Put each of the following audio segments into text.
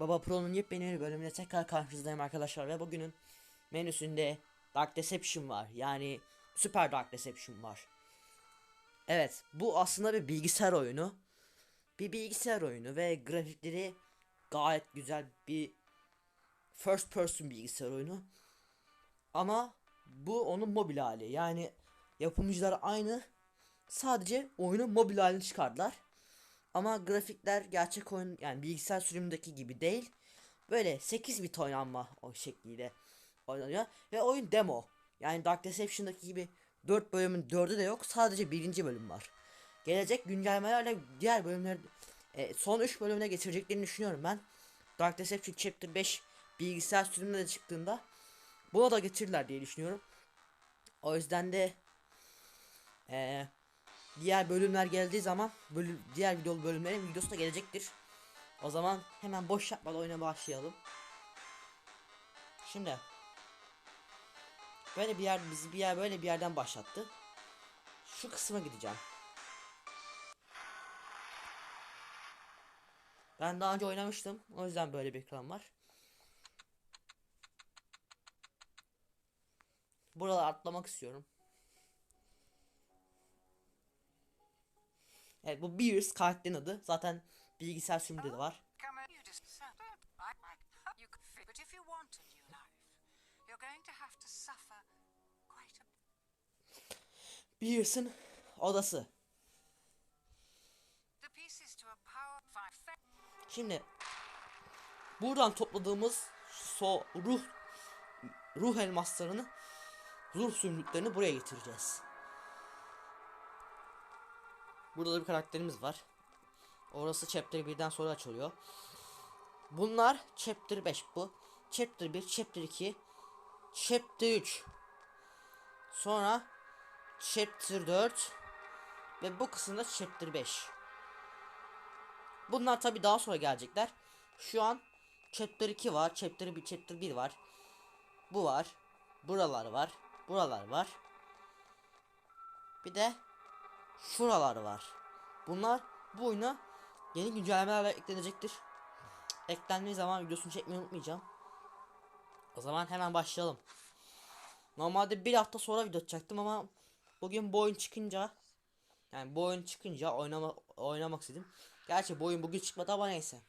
Baba Pro'nun yepyeni bir bölümüne tekrar karşınızdayım arkadaşlar ve bugünün menüsünde Dark Deception var. Yani Super Dark Deception var. Evet, bu aslında bir bilgisayar oyunu. Bir bilgisayar oyunu ve grafikleri gayet güzel bir first person bilgisayar oyunu. Ama bu onun mobil hali. Yani yapımcılar aynı. Sadece oyunu mobil halini çıkardılar. Ama grafikler gerçek oyun yani bilgisayar sürümündeki gibi değil. Böyle 8 bit oynanma o şekliyle oynanıyor ve oyun demo. Yani Dark Deception'daki gibi 4 bölümün 4'ü de yok. Sadece birinci bölüm var. Gelecek güncellemelerle diğer bölümler e, son 3 bölümüne getireceklerini düşünüyorum ben. Dark Deception Chapter 5 bilgisayar sürümüne de çıktığında buna da getirirler diye düşünüyorum. O yüzden de eee diğer bölümler geldiği zaman bölüm, diğer video bölümlerin videosu da gelecektir. O zaman hemen boş yapmadan oyuna başlayalım. Şimdi böyle bir yer bizi bir yer böyle bir yerden başlattı. Şu kısma gideceğim. Ben daha önce oynamıştım. O yüzden böyle bir ekran var. Buraları atlamak istiyorum. Evet bu Beers karakterin adı. Zaten bilgisayar sürümünde de var. Beers'ın odası. Şimdi buradan topladığımız so ruh ruh elmaslarını ruh sümrütlerini buraya getireceğiz. Burada da bir karakterimiz var. Orası chapter 1'den sonra açılıyor. Bunlar chapter 5 bu. Chapter 1, chapter 2, chapter 3. Sonra chapter 4 ve bu kısımda chapter 5. Bunlar tabi daha sonra gelecekler. Şu an chapter 2 var, chapter 1, chapter 1 var. Bu var. Buralar var. Buralar var. Bir de şuralar var. Bunlar bu oyuna yeni güncellemelerle eklenecektir. Eklendiği zaman videosunu çekmeyi unutmayacağım. O zaman hemen başlayalım. Normalde bir hafta sonra video çektim ama bugün bu oyun çıkınca yani bu oyun çıkınca oynama, oynamak istedim. Gerçi bu oyun bugün çıkmadı ama neyse.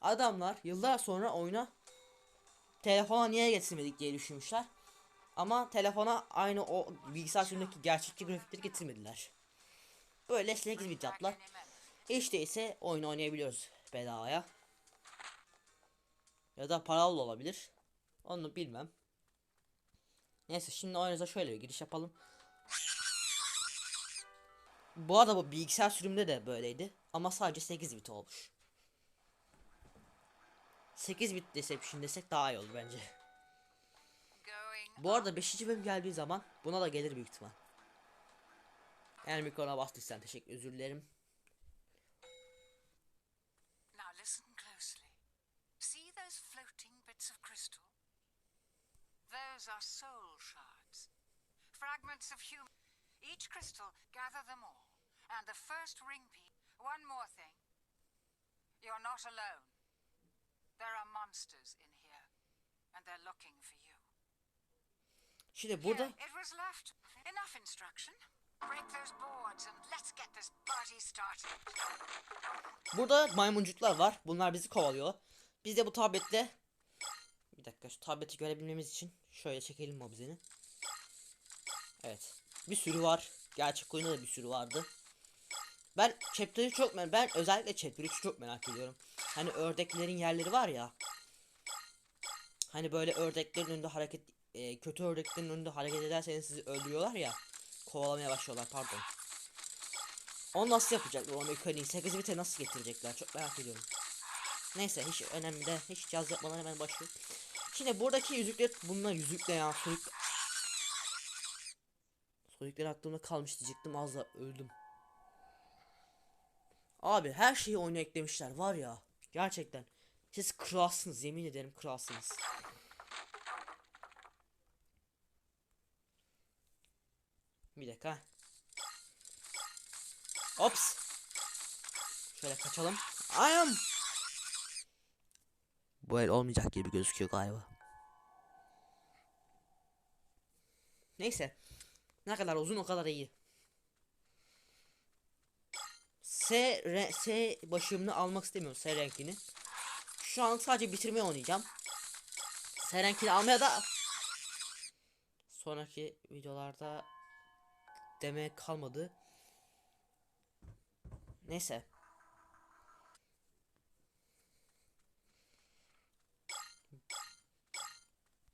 Adamlar yıllar sonra oyuna telefona niye getirmedik diye düşünmüşler. Ama telefona aynı o bilgisayar sürümündeki gerçekçi grafikleri getirmediler. Böyle 8 bit yaptılar. Hiç değilse oyun oynayabiliyoruz bedavaya. Ya da paralı olabilir. Onu bilmem. Neyse şimdi oyunumuza şöyle bir giriş yapalım. Bu arada bu bilgisayar sürümünde de böyleydi. Ama sadece 8 bit olmuş. 8 bit Deception desek daha iyi olur bence. Bu arada 5. bölüm geldiği zaman buna da gelir büyük ihtimal. Eğer mikrofona bastıysan teşekkür özür dilerim. Those are soul shards. Fragments of human. Each crystal, gather them all. And the first ring piece. One more thing. You're not alone. There are monsters in here. And they're looking for you. Şimdi burada Here, it was left. Enough instruction. Break those boards and let's get this party started. burada maymuncuklar var. Bunlar bizi kovalıyor. Biz de bu tabletle bir dakika şu tableti görebilmemiz için şöyle çekelim mobizeni. Evet. Bir sürü var. Gerçek oyunda da bir sürü vardı. Ben chapter'ı çok merak ben özellikle chapter 3'ü çok merak ediyorum. Hani ördeklerin yerleri var ya. Hani böyle ördeklerin önünde hareket e, kötü ördeklerin önünde hareket ederseniz sizi öldürüyorlar ya. Kovalamaya başlıyorlar pardon. Onu nasıl yapacaklar o mekaniği 8 bite nasıl getirecekler çok merak ediyorum. Neyse hiç önemli de hiç caz yapmadan hemen başlıyor. Şimdi buradaki yüzükler bunlar yüzükle ya soyuk. Soyuklar aklımda kalmış diyecektim az da öldüm. Abi her şeyi oyuna eklemişler var ya. Gerçekten. Siz kralsınız yemin ederim kralsınız. Bir dakika. Ops. Şöyle kaçalım. Anam. Bu el olmayacak gibi gözüküyor galiba. Neyse. Ne kadar uzun o kadar iyi. S, re, S başımını almak istemiyorum S renkini. Şu an sadece bitirmeye oynayacağım. S renkini almaya da sonraki videolarda demeye kalmadı. Neyse.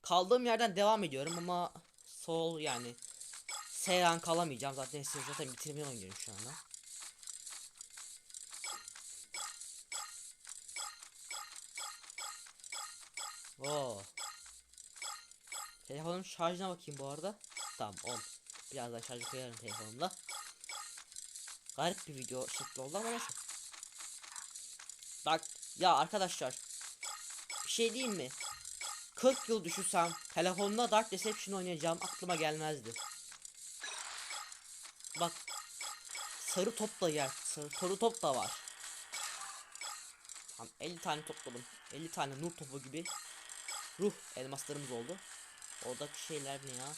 Kaldığım yerden devam ediyorum ama sol yani Seyran kalamayacağım zaten siz zaten bitirmeye oynuyorum şu anda. Oo. Telefonun şarjına bakayım bu arada. Tamam 10. Birazdan şarjı koyarım telefonumda. Garip bir video şekli oldu ama neyse. Bak ya arkadaşlar. Bir şey diyeyim mi? 40 yıl düşünsem telefonda Dark Deception oynayacağım aklıma gelmezdi. Bak sarı top da yer. Sarı, sarı top da var. Tamam 50 tane topladım. 50 tane nur topu gibi ruh elmaslarımız oldu. Oradaki şeyler ne ya?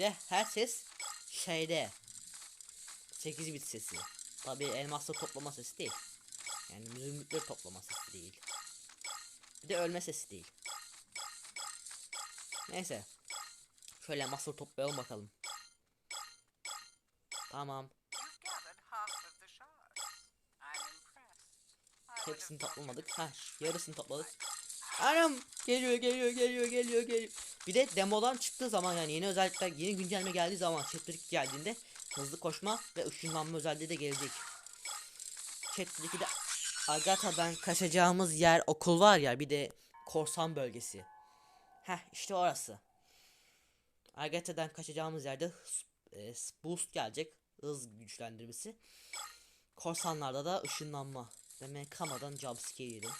Ve her ses şeyde 8 bit sesi. Tabi elmasla toplama sesi değil. Yani zümrütleri toplama sesi değil. Bir de ölme sesi değil. Neyse. Şöyle elmasları toplayalım bakalım. Tamam. Hepsini toplamadık. Ha, yarısını topladık. Anam geliyor geliyor geliyor geliyor geliyor. Bir de demodan çıktığı zaman yani yeni özellikler yeni güncelleme geldiği zaman chapter 2 geldiğinde hızlı koşma ve ışınlanma özelliği de gelecek. Chapter 2'de Agatha'dan kaçacağımız yer okul var ya bir de korsan bölgesi. Heh işte orası. Agatha'dan kaçacağımız yerde e, boost gelecek. Hız güçlendirmesi. Korsanlarda da ışınlanma. Demek kamadan jumpscare yedim.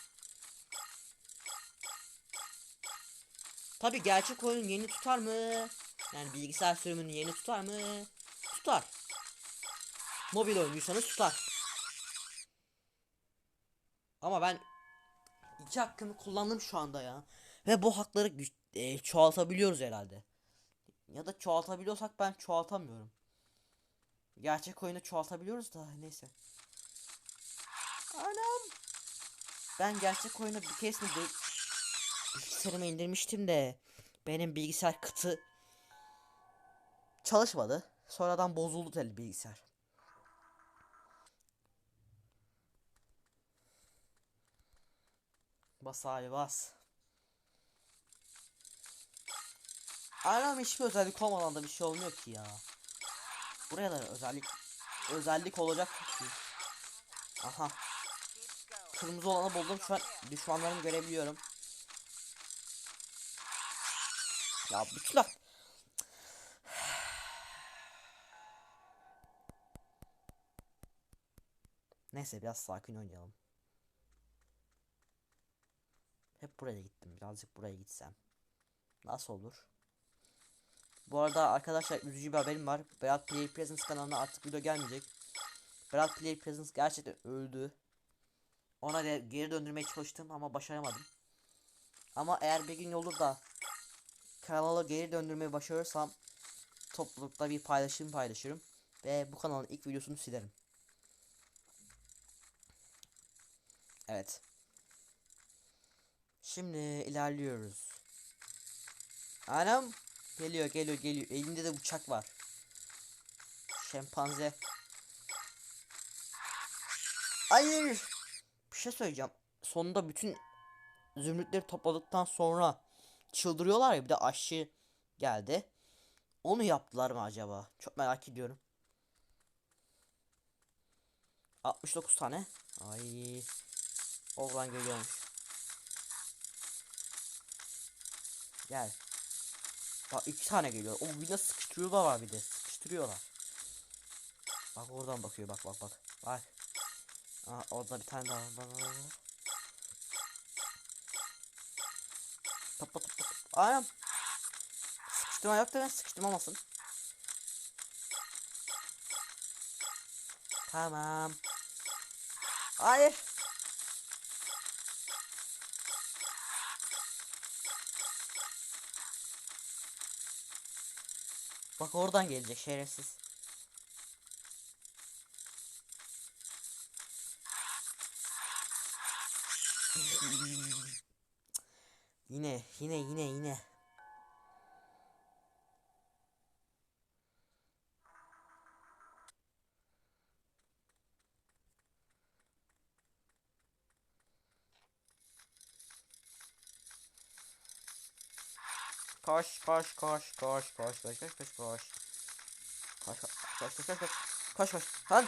Tabi gerçek oyun yeni tutar mı? Yani bilgisayar sürümünü yeni tutar mı? Tutar. Mobil oyuncuysanız tutar. Ama ben iki hakkımı kullandım şu anda ya. Ve bu hakları e, çoğaltabiliyoruz herhalde. Ya da çoğaltabiliyorsak ben çoğaltamıyorum. Gerçek oyunu çoğaltabiliyoruz da neyse. Anam. Ben gerçek oyunu bir mi de bilgisayarıma indirmiştim de benim bilgisayar kıtı çalışmadı. Sonradan bozuldu tabii bilgisayar. Bas abi bas. Anam hiçbir özellik olmadan da bir şey olmuyor ki ya. Buraya da özellik özellik olacak ki. Aha. Kırmızı olanı buldum. Şu an düşmanlarımı görebiliyorum. Ya bütün ak- Neyse biraz sakin oynayalım. Hep buraya gittim. Birazcık buraya gitsem. Nasıl olur? Bu arada arkadaşlar üzücü bir haberim var. Berat Play Presence kanalına artık video gelmeyecek. Berat Play Presence gerçekten öldü. Ona geri döndürmeye çalıştım ama başaramadım. Ama eğer bir gün olur da kanala geri döndürmeyi başarırsam toplulukta bir paylaşım paylaşırım ve bu kanalın ilk videosunu silerim. Evet. Şimdi ilerliyoruz. Anam geliyor geliyor geliyor. Elinde de bıçak var. Şempanze. Hayır. Bir şey söyleyeceğim. Sonunda bütün zümrütleri topladıktan sonra çıldırıyorlar ya bir de aşçı geldi. Onu yaptılar mı acaba? Çok merak ediyorum. 69 tane. Ay. Oradan geliyormuş. Gel. Bak iki tane geliyor. O bir de sıkıştırıyorlar var bir de. Sıkıştırıyorlar. Bak oradan bakıyor bak bak bak. Bak. Aa, orada bir tane daha var. Bak. Topla topla topla. Aynen. Sıkıştırma yok da ben sıkıştırmamasın. Tamam. Hayır. Bak oradan gelecek şerefsiz. Yine yine yine yine. Koş koş koş koş koş koş koş koş koş. Koş koş koş koş koş koş koş lan.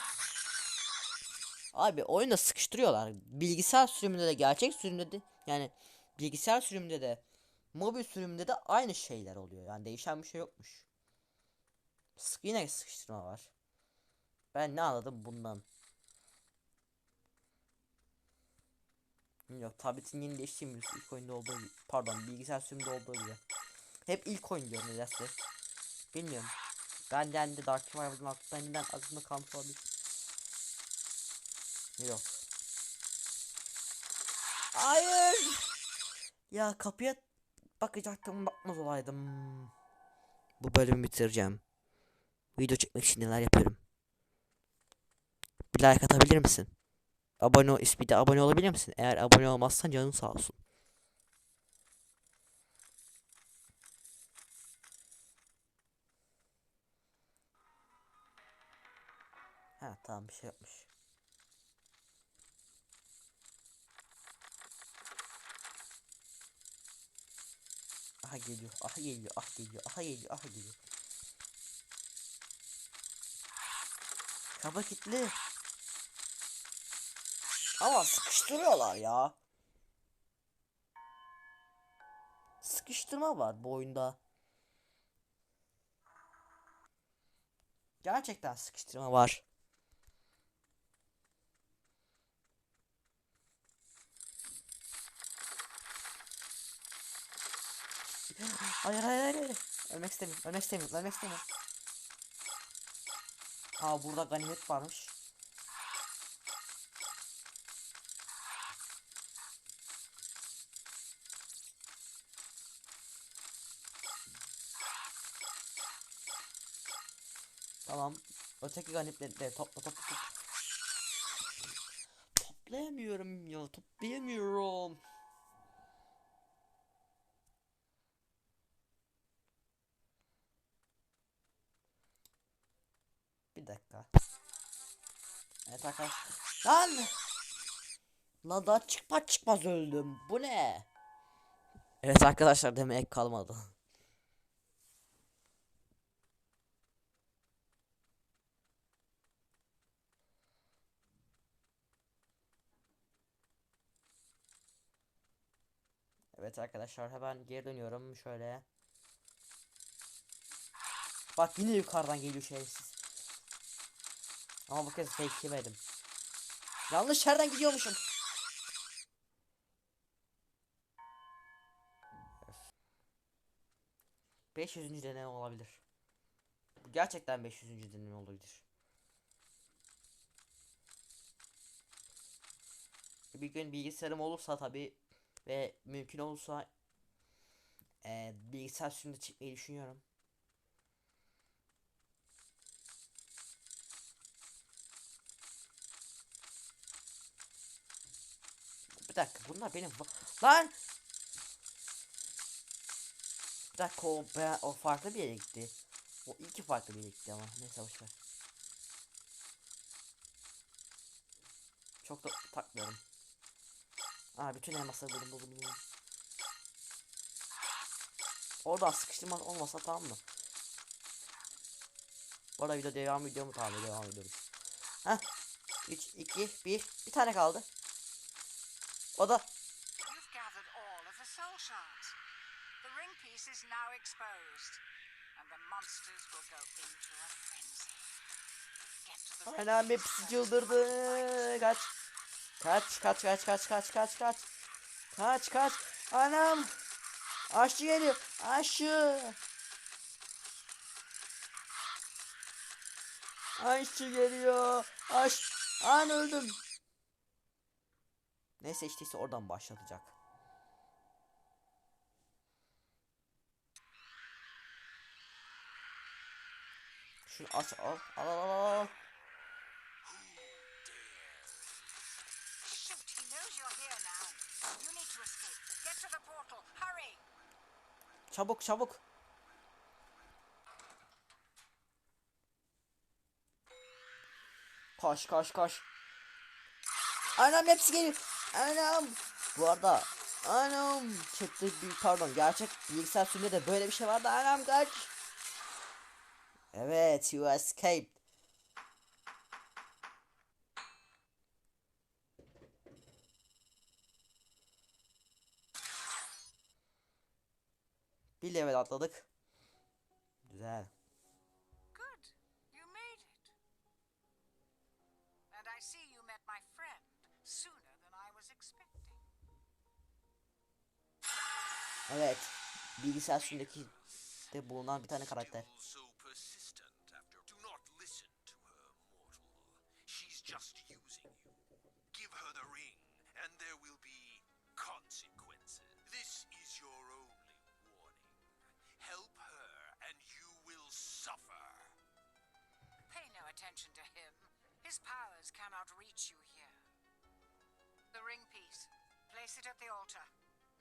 Abi oyunda sıkıştırıyorlar. Bilgisayar sürümünde de gerçek sürümde de yani bilgisayar sürümünde de mobil sürümünde de aynı şeyler oluyor. Yani değişen bir şey yokmuş. Sık yine sıkıştırma var. Ben ne anladım bundan? Yok tabletin yeni değiştirmiyoruz ilk oyunda olduğu gibi. Pardon bilgisayar sürümünde olduğu gibi. Hep ilk oyun diyorum nedense. Bilmiyorum. Ben yani de Dark Survival'ın aklımda neden aklımda kalmış olabilir. Yok. Hayır. Ya kapıya bakacaktım bakmaz olaydım. Bu bölümü bitireceğim. Video çekmek için neler yapıyorum. Bir like atabilir misin? Abone ol, ismi de abone olabilir misin? Eğer abone olmazsan canın sağ olsun. Ha tamam bir şey yapmış. Aha geliyor, aha geliyor, aha geliyor, aha geliyor, aha geliyor. Kapı kilitli. Ama sıkıştırıyorlar ya. Sıkıştırma var bu oyunda. Gerçekten sıkıştırma var. Hayır hayır hayır hayır. Ölmek istemiyorum. Ölmek istemiyorum. Ölmek istemiyorum. Aa burada ganimet varmış. Tamam. Öteki ganimetleri topla topla topla. Toplayamıyorum ya. Toplayamıyorum. Bir dakika. Evet arkadaşlar. Lan! Lan daha çıkmaz çıkmaz öldüm. Bu ne? Evet arkadaşlar demek kalmadı. Evet arkadaşlar hemen geri dönüyorum şöyle. Bak yine yukarıdan geliyor şerefsiz. Ama bu kez fake yemedim. Yanlış yerden gidiyormuşum. Öf. 500. deneme olabilir. Bu gerçekten 500. deneme olabilir. Bir gün bilgisayarım olursa tabi ve mümkün olursa e, bilgisayar sürümünde çekmeyi düşünüyorum. Dakika bunlar benim lan Bir dakika o, be- o farklı bir yere gitti. O iki farklı bir yere gitti ama neyse boşver. Çok da takmıyorum. Aa bütün elmasları buldum buldum buldum. Oradan sıkıştırma olmasa tamam mı? Bu arada video devam videomu tamam devam ediyoruz. Heh. 3, 2, 1. Bir tane kaldı. O da You've gathered all of the soul shards. The ring piece is now exposed, and the monsters will go into a frenzy. Anam hepsi çıldırdı. Kaç. Kaç kaç kaç kaç kaç kaç kaç. Kaç kaç. Anam. Aşçı geliyor. Aşçı. Aşçı geliyor. Aş. An öldüm. Ne seçtiyse oradan başlatacak. Şunu aç al al al al, al. Çabuk çabuk. Koş koş koş. Anam hepsi geliyor. Anam. Bu arada anam çıktı bir pardon gerçek bilgisayar sürümünde de böyle bir şey vardı. Anam kaç. Evet you escaped. Bir level atladık. Güzel. Help her, and you will suffer. Pay no attention to him. His powers cannot reach you here. The ring piece. Place it at the altar.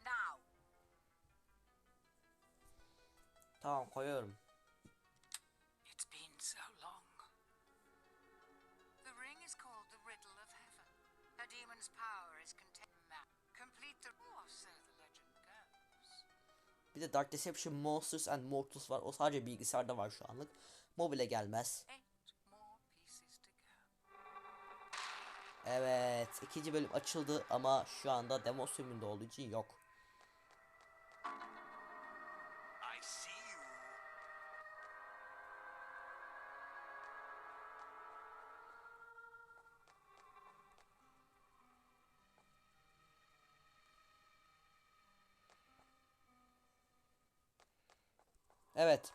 Now. Tamam koyuyorum. It's been so long. The ring is called the Riddle of Heaven. A demon's power is contained. Complete the. Or so the legend goes. Bir de Dark Deception Monsters and Mortals var. O sadece bilgisayarda var şu anlık. Mobile gelmez. Evet. ikinci bölüm açıldı ama şu anda demo sürümünde olduğu için yok. Evet.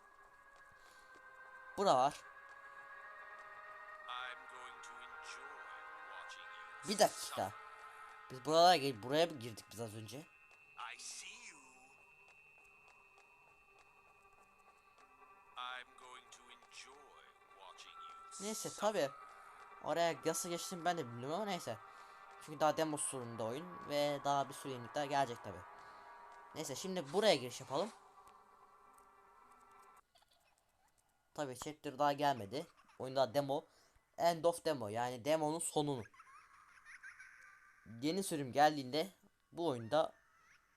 Bura var. I'm going to enjoy watching you. Bir dakika. Biz buralara gel buraya mı girdik biz az önce? Neyse tabi. Oraya nasıl geçtim ben de bilmiyorum ama neyse. Çünkü daha demo sorununda oyun ve daha bir sürü yenilikler gelecek tabi. Neyse şimdi buraya giriş yapalım. Tabi chapter daha gelmedi. Oyunda demo. End of demo yani demonun sonunu. Yeni sürüm geldiğinde bu oyunda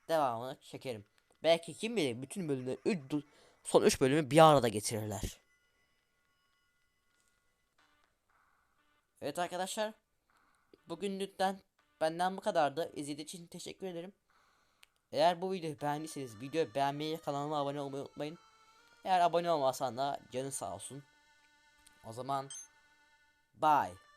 devamını çekerim. Belki kim bilir bütün bölümleri üç- son 3 bölümü bir arada getirirler. Evet arkadaşlar. Bugünlükten benden bu kadardı. İzlediğiniz için teşekkür ederim. Eğer bu videoyu beğendiyseniz videoyu beğenmeyi kanalıma abone olmayı unutmayın. Eğer abone olmasan da canın sağ olsun. O zaman bye.